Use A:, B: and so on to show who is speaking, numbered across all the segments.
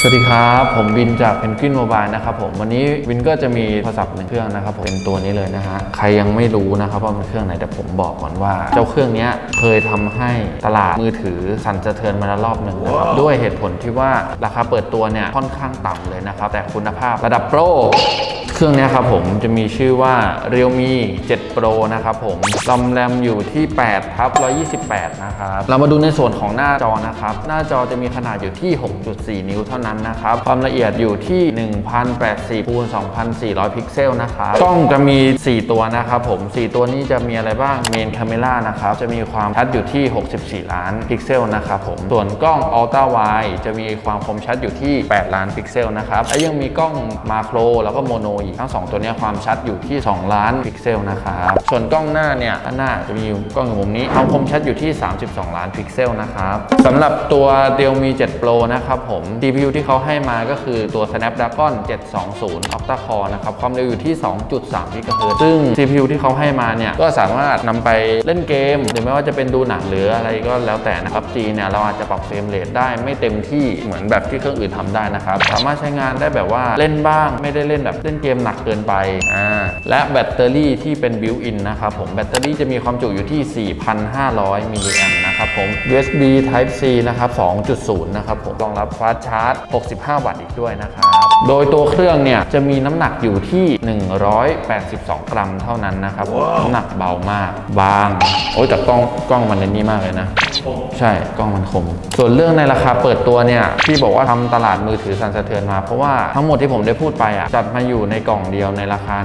A: สวัสดีครับ ผมวินจากเพนกวินโมบายนะครับผมวันนี้วินก็จะมีโทรศัพท์หนึ่งเครื่องนะครับผมเป็นตัวนี้เลยนะฮะใครยังไม่รู้นะครับว่ามันเครื่องไหนแต่ผมบอกก่อนว่า เจ้าเครื่องเนี้ยเคยทำให้ตลาดมือถือสั่นสะเทือนมาแล้วรอบหนึ่งนะครับด้วยเหตุผลที่ว่าราคาเปิดตัวเนี่ยค่อนข้างต่ำเลยนะครับแต่คุณภาพระดับโปร เครื่องนี้ครับผมจะมีชื่อว่า Realme 7 Pro นะครับผมรอมแรมอยู่ที่8ทับ128 นะครับ เรามาดูในส่วนของหน้าจอนะครับ หน้าจอจะมีขนาดอยู่ที่ 6.4 นิ้วเท่านั้นนะครับ ความละเอียดอยู่ที่ 1080คูณ2400 พิกเซลนะครับ กล้องจะมี 4 ตัวนะครับผม 4 ตัวนี้จะมีอะไรบ้าง Main Camera นะครับ จะมีความชัดอยู่ที่ 64 ล้านพิกเซลนะครับผม ส่วนกล้อง Ultra Wide จะมีความคมชัดอยู่ที่ 8 ล้านพิกเซลนะครับ และยังมีกล้องมาโครแล้วก็โมโนอีก ทั้ง 2 ตัวนี้ความชัดอยู่ที่ 2 ล้านพิกเซลนะครับ ส่วนกล้องหน้าเนี่ยด้านหน้าจะมีกล้องอยู่มุมนี้ความคมชัดอยู่ที่ 32 ล้านพิกเซลนะครับสำหรับตัว Realme 7 Pro นะครับผม CPU ที่เขาให้มาก็คือตัว Snapdragon 720 Octa Core นะครับ ความเร็วอยู่ที่ 2.3 GHz ซึ่ง CPU ที่เขาให้มาเนี่ยก็สามารถนำไปเล่นเกม หรือไม่ว่าจะเป็นดูหนังหรืออะไรก็แล้วแต่นะครับ G เนี่ยเราอาจจะปรับเฟรมเรทได้ไม่เต็มที่เหมือนแบบที่เครื่องอื่นทำได้นะครับ สามารถใช้งานได้แบบว่าเล่นบ้าง ไม่ได้เล่นแบบเล่นเกมหนักเกินไปอ่าและแบตเตอรี่ที่เป็นบิวอินนะครับผมแบตเตอรี่จะมีความจุอยู่ที่ 4,500มิลลิแอมป์ นะครับผม USB Type C นะครับ 2.0 นะครับผมรองรับฟาสชาร์จ 65 วัตต์อีกด้วยนะครับ โดยตัวเครื่องเนี่ยจะมีน้ำหนักอยู่ที่ 182 กรัมเท่านั้นนะครับน้ำหนักเบามาก บาง โอ้ยแต่กล้องกล้องมันในนี่มากเลยนะ ใช่กล้องมันคม ส่วนเรื่องในราคาเปิดตัวเนี่ยที่บอกว่าทำตลาดมือถือสั่นสะเทือนมา เพราะว่าทั้งหมดที่ผมได้พูดไปอะจัดมาอยู่ในกล่องเดียวในราคา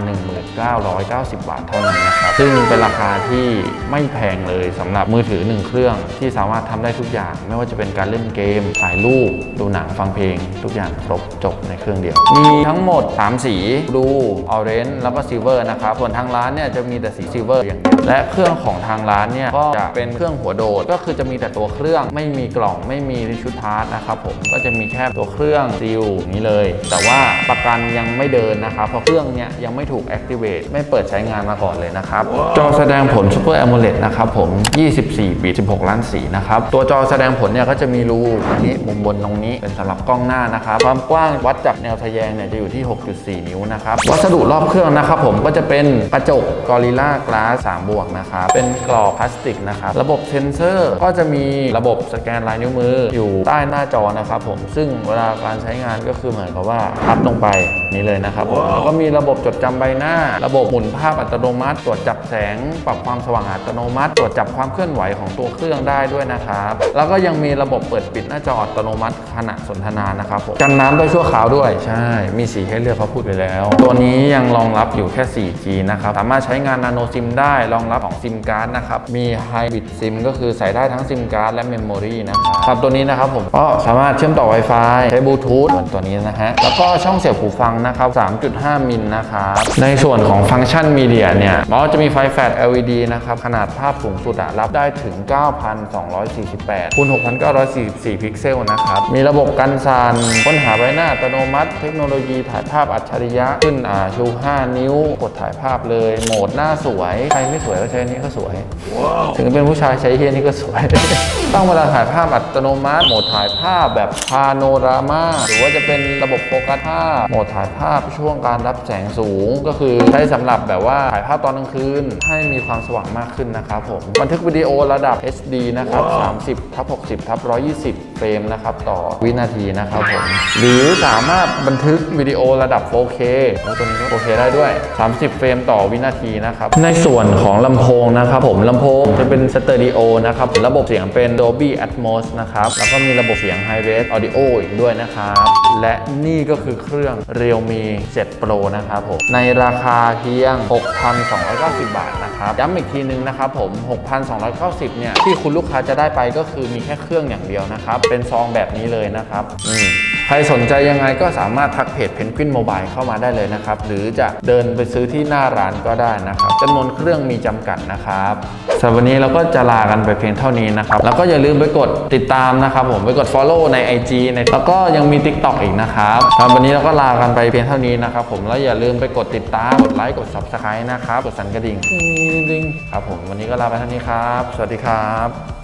A: 1990 บาทเท่านั้นนะครับซึ่งเป็นราคาที่ไม่แพงเลยสำหรับมือถือหนึ่งเครื่องที่สามารถทำได้ทุกอย่าง ไม่ว่าจะเป็นการเล่นเกม ถ่ายรูป ดูหนังฟังเพลง ทุกอย่างครบจบในเครื่องเดียว มีทั้งหมด 3 สีบลูออเรนจ์แล้วก็ซิลเวอร์นะครับ ส่วนทางร้านเนี่ยจะมีแต่สีซิลเวอร์อย่างเดียวและเครื่องของทางร้านเนี่ยก็จะเป็นเครื่องหัวโดด ก็คือจะมีแต่ตัวเครื่องไม่มีกล่องไม่มีชุดพาร์ทนะครับผมก็จะมีแค่ตัวเครื่องซิลอย่างนี้เลย แต่ว่าประกันยังไม่เดินนะครับเพราะเครื่องเนี่ยยังไม่ถูก activate ไม่เปิดใช้งานมาก่อนเลยนะครับจอแสดงผล Super AMOLED นะครับผม 24 บิต 16ล้านสีนะครับ ตัวจอแสดงผลเนี่ยก็จะมีรูตรงนี้มุมบนตรงนี้เป็นสำหรับกล้องหน้านะครับ ความกว้างวัดจากแนวทะแยงเนี่ยจะอยู่ที่ 6.4 นิ้วนะครับ วัสดุรอบเครื่องนะครับผมก็จะเป็นกระจก Gorilla Glass 3บวกนะครับ เป็นกรอบพลาสติกนะครับ ระบบเซนเซอร์ก็จะมีระบบสแกนลายนิ้วมืออยู่ใต้หน้าจอนะครับผม ซึ่งเวลาการใช้งานก็คือเหมือนกับว่าพับลงไปนี่เลยนะครับผมแล้วก็มีระบบจดจำใบหน้า ระบบหมุนภาพอัตโนมัติ ตรวจจับแสง ปรับความสว่างอัตโนมัติ ตรวจจับความเคลื่อนไหวของตัวเครื่องได้ด้วยนะครับ แล้วก็ยังมีระบบเปิดปิดหน้าจออัตโนมัติขณะสนทนานะครับผมกันน้ำด้วยชั่วคราวด้วย ใช่ มีสีให้เลือกเขาพูดไปแล้ว ตัวนี้ยังรองรับอยู่แค่ 4G นะครับ สามารถใช้งานนาโนซิมได้รองรับของซิมการ์ดนะครับ มีไฮบริดซิมก็คือใส่ได้ทั้งซิมการ์ดและเมมโมรีนะครับครับตัวนี้นะครับผมก็สามารถเชื่อมต่อ Wi-Fi ใช้บลูทูธเหมือนตัวนี้นะฮะแล้วก็ช่องเสียบหูฟังนะครับ 3.5 มิลนะครับในส่วนของฟังก์ชันมีเดียเนี่ยมันจะมีไฟแฟลช LED นะครับขนาดภาพสูงสุดรับได้ถึง9,248คูณ6,944 พิกเซลนะครับ มีระบบกันสั่นค้นหาใบหน้าอัตโนมัติ เทคโนโลยีถ่ายภาพอัจฉริยะขึ้นอ่าชู 5 นิ้ว กดถ่ายภาพเลย โหมดหน้าสวย ใครไม่สวยก็ใช้อันนี้ก็สวย ถึงเป็นผู้ชายใช้เฮียนี่ก็สวย ตั้งเวลาถ่ายภาพอัตโนมัติ โหมดถ่ายภาพแบบพาโนรามาหรือว่าจะเป็นระบบโฟกัสภาพ โหมดถ่ายภาพช่วงการรับแสงสูง ก็คือใช้สำหรับแบบว่าถ่ายภาพตอนกลางคืนให้มีความสว่างมากขึ้นนะครับผม บันทึกวิดีโอระดับ HD นะครับ 30ทับ60ทับ120 เฟรมนะครับต่อวินาทีนะครับผม หรือสามารถบันทึกวิดีโอระดับ 4K แล้วตัวนี้ก็ 4K ได้ด้วย 30 เฟรมต่อวินาทีนะครับ ในส่วนของลำโพงนะครับผมลำโพงจะเป็นสเตอริโอนะครับ ระบบเสียงเป็น Dolby Atmos นะครับ แล้วก็มีระบบเสียง High Res Audio อีกด้วยนะครับ และนี่ก็คือเครื่อง Realme 7 Pro นะครับผม ในราคาเพียง 6,290 บาทนะครับย้ำอีกทีนึงนะครับผม 6,290 เนี่ยที่คุณลูกค้าจะได้ไปก็คือมีแค่เครื่องอย่างเดียวนะครับเป็นซองแบบนี้เลยนะครับอืมใครสนใจยังไงก็สามารถทักเพจเพนกวินโมบายเข้ามาได้เลยนะครับ หรือจะเดินไปซื้อที่หน้าร้านก็ได้นะครับจำนวนเครื่องมีจำกัดนะครับสำหรับวันนี้เราก็จะลากันไปเพียงเท่านี้นะครับ แล้วก็อย่าลืมไปกดติดตามนะครับ ผมไปกด Follow ใน IG ในแล้วก็ยังมี TikTok อีกนะครับสำหรับวันนี้เราก็ลากันไปเพียงเท่านี้นะครับ ผมแล้วอย่าลืมไปกดติดตามกดไลค์กด Subscribe นะครับกดสั่นกระดิ่งติ๊งๆครับผมวันนี้ก็ลาไปเท่านี้ครับ สวัสดีครับ